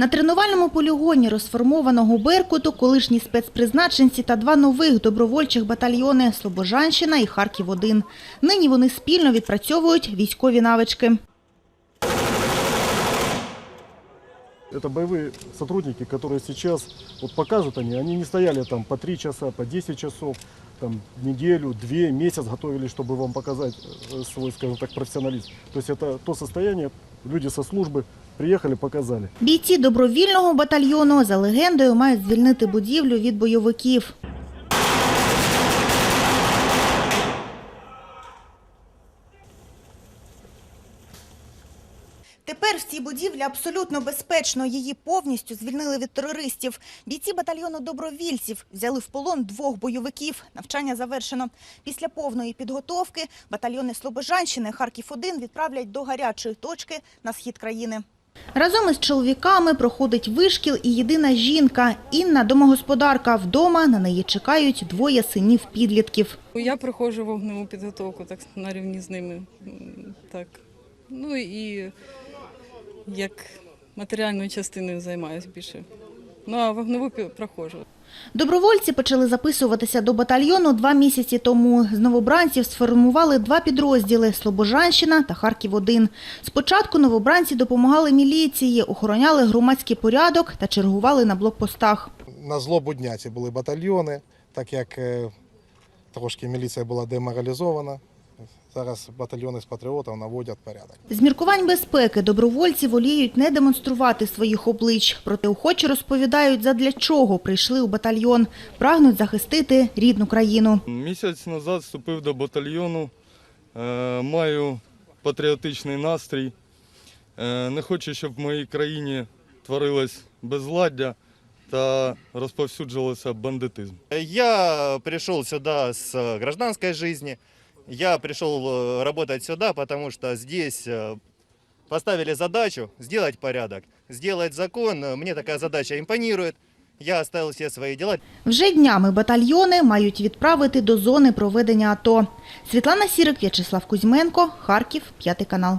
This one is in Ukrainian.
На тренувальному полігоні розформованого «Беркуту» колишні спецпризначенці та два нових добровольчих батальйони «Слобожанщина» і «Харків-1». Нині вони спільно відпрацьовують військові навички. Это боевые сотрудники, которые сейчас, вот покажут они, они не стояли там по 3 часа, по 10 часов, там неделю, две, месяц готовились, чтобы вам показать э, свой, скажем так, профессионализм. То есть это то состояние, люди со службы приехали, показали. Бійці добровільного батальйону за легендою мають звільнити будівлю від бойовиків. Тепер в цій будівлі абсолютно безпечно. Її повністю звільнили від терористів. Бійці батальйону добровільців взяли в полон двох бойовиків. Навчання завершено. Після повної підготовки батальйони Слобожанщини Харків-1 відправлять до гарячої точки на схід країни. Разом із чоловіками проходить вишкіл і єдина жінка. Інна – домогосподарка. Вдома на неї чекають двоє синів-підлітків. Я проходжу вогневу підготовку так на рівні з ними. Так. Ну і як матеріальною частиною займаюся більше. Ну а вогневу проходжу. Добровольці почали записуватися до батальйону два місяці тому. З новобранців сформували два підрозділи – Слобожанщина та Харків-1. Спочатку новобранці допомагали міліції, охороняли громадський порядок та чергували на блокпостах. на злобу дня ці були батальйони, так як е, трошки міліція була деморалізована. Зараз батальйони з патріотів наводять порядок. З міркувань безпеки добровольці воліють не демонструвати своїх облич. Проте охочі розповідають, задля чого прийшли у батальйон. Прагнуть захистити рідну країну. Місяць назад вступив до батальйону, е, маю патріотичний настрій. Е, Не хочу, щоб в моїй країні творилось безладдя та розповсюджувався бандитизм. Я пришел сюда с э, гражданской жизни. Я пришел э, работать сюда, потому что здесь э, поставили задачу сделать порядок, сделать закон. Э, Мне такая задача импонирует. Я оставил все свои дела. Вже днями батальйони мають відправити до зони проведення АТО. Світлана Сірик, В'ячеслав Кузьменко, Харків, п'ятий канал.